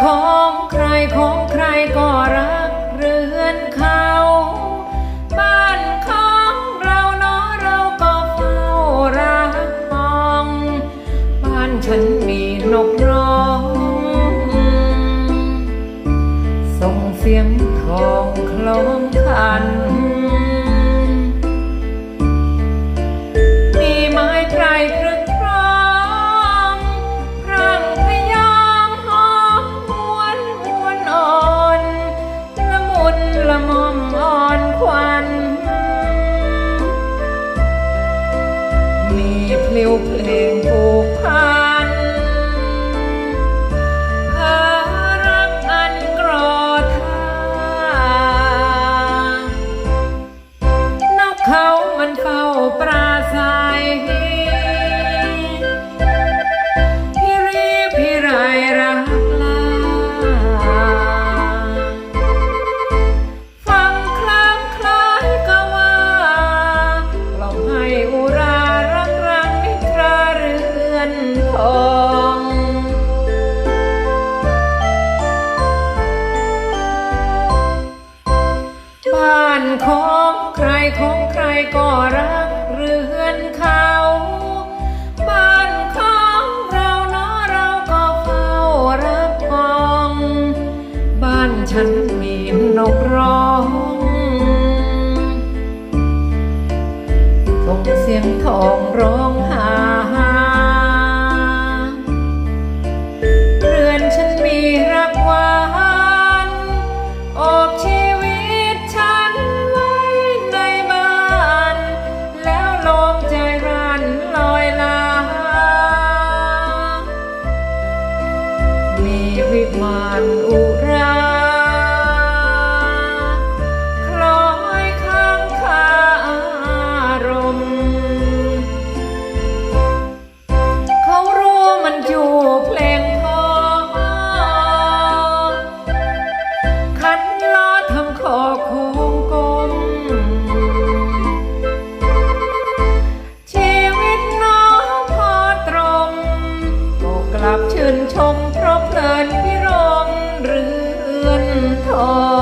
ของใครของใครก็รักเรือนเขา บ้านของเราเนาะเราก็เฝ้ารักมอง บ้านฉันมีนกร้อง ส่งเสียงทอ วันมีเพลียวเพลงผูกพันพารักอันกรอทานกเขามันเฝ้าปราศัย บ้านของใครของใครก็รักเรือนเขา บ้านของเราเนาะเราก็เฝ้ารักมอง บ้านฉันมีนกร้องส่งเสียงทองร้อง วานอบชีวิตฉันไว้ในบ้าน แล้วลมใจรันลอยลา มีวิมานอุรา ลับชื่นชมเพราะเพลินพิรมเรือนทอง